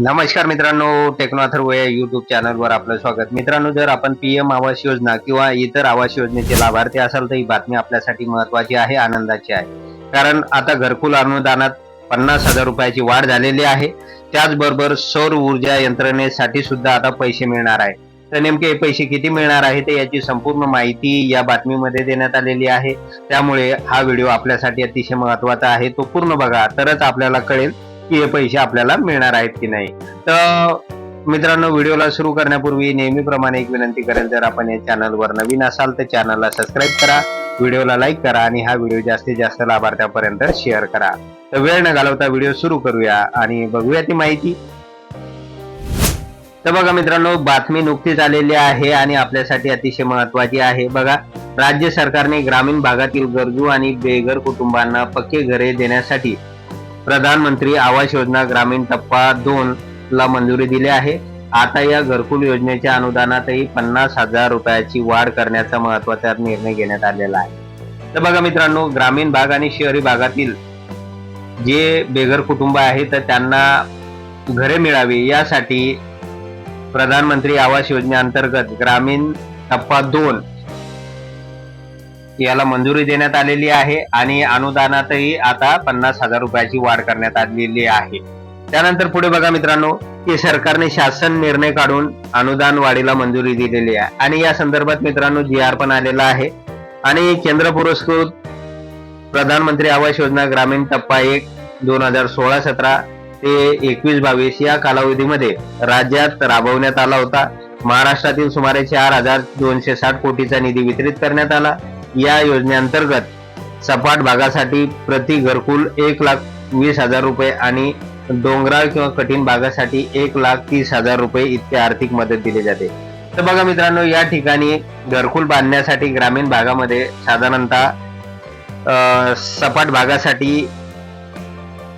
नमस्कार मित्रांनो टेक्नॉथर या युट्यूब चॅनलवर आपलं स्वागत. मित्रांनो जर आपण पीएम आवास योजना किंवा इतर आवास योजनेचे लाभार्थी असाल तर ही बातमी आपल्यासाठी महत्वाची आहे आनंदाची आहे. कारण आता घरकुल अनुदानात पन्नास हजार रुपयाची वाढ झालेली आहे. त्याचबरोबर सौर ऊर्जा यंत्रणेसाठी सुद्धा आता पैसे मिळणार आहे. तर नेमके हे पैसे किती मिळणार आहे ते याची संपूर्ण माहिती या बातमीमध्ये देण्यात आलेली आहे. त्यामुळे हा व्हिडिओ आपल्यासाठी अतिशय महत्त्वाचा आहे. तो पूर्ण बघा तरच आपल्याला कळेल. की हे पैसे आपल्याला मिळणार आहेत की नाही. तर मित्रांनो व्हिडिओला सुरू करण्यापूर्वी नेहमीप्रमाणे एक विनंती करेल जर आपण या चॅनलवर नवीन असाल तर चॅनलला सबस्क्राईब करा व्हिडिओला लाईक करा आणि हा व्हिडिओ जास्तीत जास्त लाभार्थ्यापर्यंत शेअर करा. तर वेळ न घालवता व्हिडिओ सुरू करूया आणि बघूया ती माहिती. तर बघा मित्रांनो बातमी नुकतीच आलेली आहे आणि आपल्यासाठी अतिशय महत्वाची आहे. बघा राज्य सरकारने ग्रामीण भागातील गरजू आणि बेघर कुटुंबांना पक्के घरे देण्यासाठी प्रधानमंत्री आवास योजना ग्रामीण टप्पा दोन ला मंजुरी दिली आहे. आता या घरकुल योजनेच्या अनुदानातही पन्नास हजार रुपयाची वाढ करण्याचा महत्त्वाचा निर्णय घेण्यात आलेला आहे. तर बघा मित्रांनो ग्रामीण भाग आणि शहरी भागातील जे बेघर कुटुंब आहे तर त्यांना घरे मिळावी यासाठी प्रधानमंत्री आवास योजनेअंतर्गत ग्रामीण टप्पा दोन याला मंजुरी देण्यात आलेली आहे आणि अनुदानातही आता पन्नास हजार रुपयाची वाढ करण्यात आलेली आहे. त्यानंतर पुढे बघा मित्रांनो की सरकारने शासन निर्णय काढून अनुदान वाढीला मंजुरी दिलेली आहे. आणि या संदर्भात मित्रांनो जी आर पण आलेला आहे. आणि केंद्र पुरस्कृत प्रधानमंत्री आवास योजना ग्रामीण टप्पा एक दोन हजार सोळा सतरा ते एकवीस बावीस या कालावधीमध्ये राज्यात राबवण्यात आला होता. महाराष्ट्रातील सुमारे चार हजार दोनशे साठ कोटीचा निधी वितरित करण्यात आला. या योजनेअंतर्गत सपाट भागासाठी प्रति घरकुल एक लाख वीस हजार रुपये आणि डोंगराळ किंवा कठीण भागासाठी एक लाख तीस हजार रुपये इतके आर्थिक मदत दिली जाते. तर बघा मित्रांनो या ठिकाणी घरकुल बांधण्यासाठी ग्रामीण भागामध्ये साधारणतः अं, सपाट भागासाठी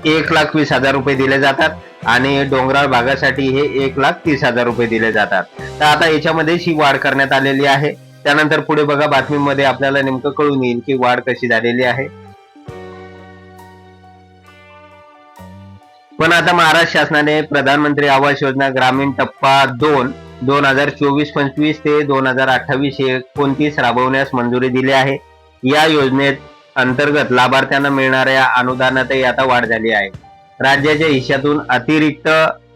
एक लाख वीस हजार रुपये दिले जातात आणि डोंगराळ भागासाठी हे एक लाख तीस हजार रुपये दिले जातात. तर आता याच्यामध्ये ही वाढ करण्यात आलेली आहे. त्यानंतर पुढे बघा बातमीमध्ये आपल्याला नेमकं कळून येईल की वाढ कशी झालेली आहे. पण आता महाराष्ट्र शासनाने प्रधानमंत्री आवास योजना ग्रामीण टप्पा दोन दोन हजार चोवीस पंचवीस ते दोन हजार अठ्ठावीस एकोणतीस राबवण्यास मंजुरी दिली आहे. या योजनेत अंतर्गत लाभार्थ्यांना मिळणाऱ्या अनुदानातही आता वाढ झाली आहे. राज्याच्या हिश्श्यातून अतिरिक्त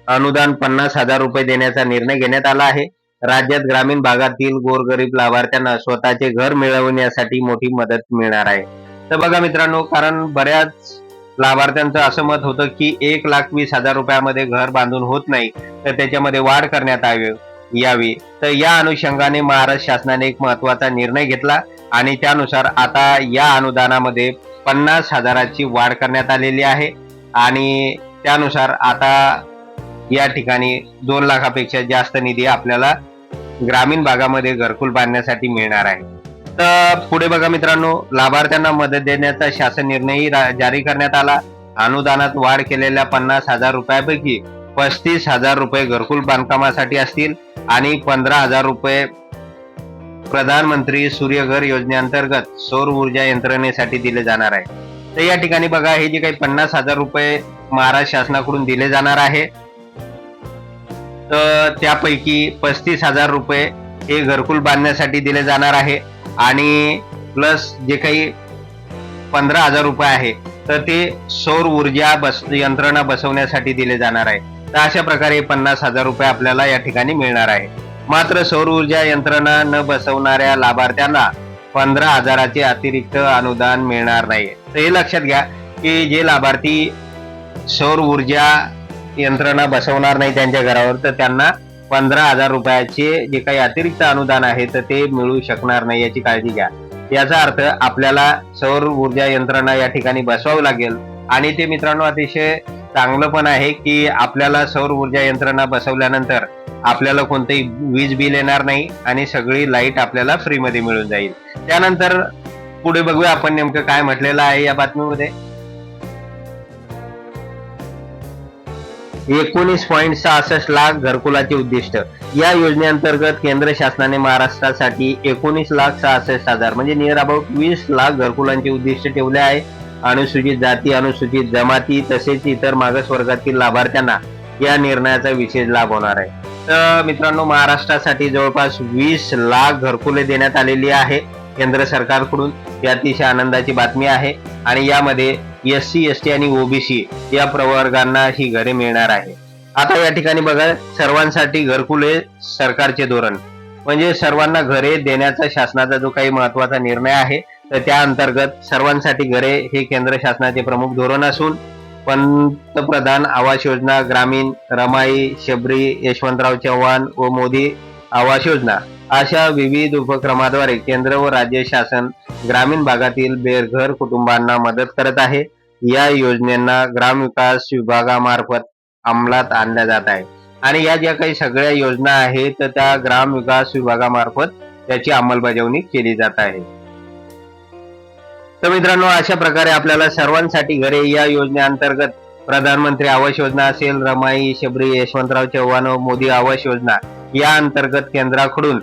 अनुदान पन्नास हजार रुपये देण्याचा निर्णय घेण्यात आला आहे. राज्यात ग्रामीण भागातील गोरगरीब लाभार्थ्यांना स्वतःचे घर मिळवण्यासाठी मोठी मदत मिळणार आहे. तर बघा मित्रांनो कारण बऱ्याच लाभार्थ्यांचं असं मत होतं की एक लाख वीस हजार रुपयामध्ये घर बांधून होत नाही तर त्याच्यामध्ये वाढ करण्यात यावी यावी. तर या अनुषंगाने महाराष्ट्र शासनाने एक महत्त्वाचा निर्णय घेतला आणि त्यानुसार आता या अनुदानामध्ये पन्नास हजाराची वाढ करण्यात आलेली आहे आणि त्यानुसार आता या ठिकाणी दोन लाखापेक्षा जास्त निधी आपल्याला ग्रामीण भागामध्ये घरकुल बांधण्यासाठी मिळणार आहे. तर पुढे बघा मित्रांनो लाभार्थ्यांना मदत देण्याचा शासन निर्णयही जारी करण्यात आला. अनुदानात वाढ केलेल्या पन्नास हजार रुपयापैकी पस्तीस हजार रुपये घरकुल बांधकामासाठी असतील आणि पंधरा हजार रुपये प्रधानमंत्री सूर्यघर योजनेअंतर्गत सौर ऊर्जा यंत्रणेसाठी दिले जाणार आहे. तर या ठिकाणी बघा हे जे काही पन्नास हजार रुपये महाराष्ट्र शासनाकडून दिले जाणार आहे. तर त्यापैकी पस्तीस हजार रुपये हे घरकुल बांधण्यासाठी दिले जाणार आहे. आणि प्लस जे काही पंधरा हजार रुपये आहे तर ते सौर ऊर्जा बस यंत्रणा बसवण्यासाठी दिले जाणार आहे. तर अशा प्रकारे पन्नास हजार रुपये आपल्याला या ठिकाणी मिळणार आहे. मात्र सौर ऊर्जा यंत्रणा न बसवणाऱ्या लाभार्थ्यांना पंधरा हजाराचे अतिरिक्त अनुदान मिळणार नाही तर हे लक्षात घ्या की जे लाभार्थी सौर ऊर्जा यंत्रणा बसवणार नाही त्यांच्या घरावर तर त्यांना पंधरा हजार रुपयाचे जे काही अतिरिक्त अनुदान आहे तर ते मिळू शकणार नाही याची काळजी घ्या. याचा अर्थ आपल्याला सौर ऊर्जा यंत्रणा या ठिकाणी बसवावं लागेल. आणि ते मित्रांनो अतिशय चांगलं पण आहे की आपल्याला सौर ऊर्जा यंत्रणा बसवल्यानंतर आपल्याला कोणतंही वीज बिल येणार नाही आणि सगळी लाइट आपल्याला फ्रीमध्ये मिळून जाईल. त्यानंतर पुढे बघूया आपण नेमकं काय म्हटलेलं आहे या बातमीमध्ये. एकोणीस पॉईंट सहासष्ट लाख घरकुलाचे उद्दिष्ट. या योजनेअंतर्गत केंद्र शासनाने महाराष्ट्रासाठी एकोणीस लाख सहासष्ट हजार म्हणजे नियर अबाउट वीस लाख घरकुलांचे उद्दिष्ट ठेवले आहे. अनुसूचित जाती अनुसूचित जमाती तसेच इतर मागासवर्गातील लाभार्थ्यांना या निर्णयाचा विशेष लाभ होणार आहे. तर मित्रांनो महाराष्ट्रासाठी जवळपास वीस लाख घरकुले देण्यात आलेली आहे केंद्र सरकारकडून. ही अतिशय आनंदाची बातमी आहे. आणि यामध्ये एस सी एस टी आणि ओबीसी या प्रवर्गांना ही घरे मिळणार आहे. आता या ठिकाणी बघा सर्वांसाठी घरकुले सरकारचे धोरण. म्हणजे सर्वांना घरे देण्याचा शासनाचा जो काही महत्त्वाचा निर्णय आहे तर त्या अंतर्गत सर्वांसाठी घरे हे केंद्र शासनाचे प्रमुख धोरण असून पंतप्रधान आवास योजना ग्रामीण रमाई शबरी यशवंतराव चव्हाण व मोदी आवास योजना अशा विविध उपक्रमाद्वारे केंद्र व राज्य शासन ग्रामीण भागातील बेघर कुटुंबांना मदत करत आहे. या योजनेना ग्रामविकास विभागामार्फत अंमलात आणल्या जात आहे. आणि या ज्या काही सगळ्या योजना आहेत तर त्या ग्राम विकास विभागामार्फत त्याची अंमलबजावणी केली जात आहे. तर मित्रांनो अशा प्रकारे आपल्याला सर्वांसाठी घरे या योजनेअंतर्गत प्रधानमंत्री आवास योजना असेल रमाई शबरी यशवंतराव चव्हाण व मोदी आवास योजना या अंतर्गत केंद्राकडून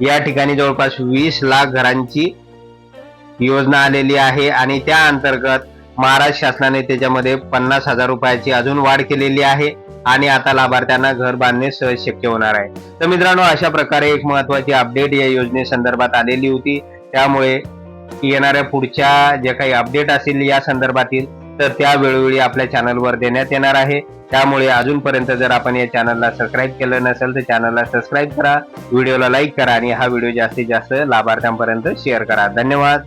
या ठिकाणी जवळपास वीस लाख घरांची योजना आलेली आहे. आणि त्या अंतर्गत महाराष्ट्र शासनाने त्याच्यामध्ये पन्नास हजार रुपयाची अजून वाढ केलेली आहे आणि आता लाभार्थ्यांना घर बांधणे सहज शक्य होणार आहे. तर मित्रांनो अशा प्रकारे एक महत्वाची अपडेट या योजनेसंदर्भात आलेली होती. त्यामुळे येणाऱ्या पुढच्या जे काही अपडेट असेल या संदर्भातील तर त्या वेळोवेळी आपल्या चॅनलवर देण्यात येणार आहे. त्यामुळे अजूनपर्यंत जर आपण या चॅनलला सबस्क्राईब केलं नसेल तर चॅनलला सबस्क्राईब करा. व्हिडिओला लाईक करा आणि हा व्हिडिओ जास्तीत जास्त लाभार्थ्यांपर्यंत शेअर करा. धन्यवाद.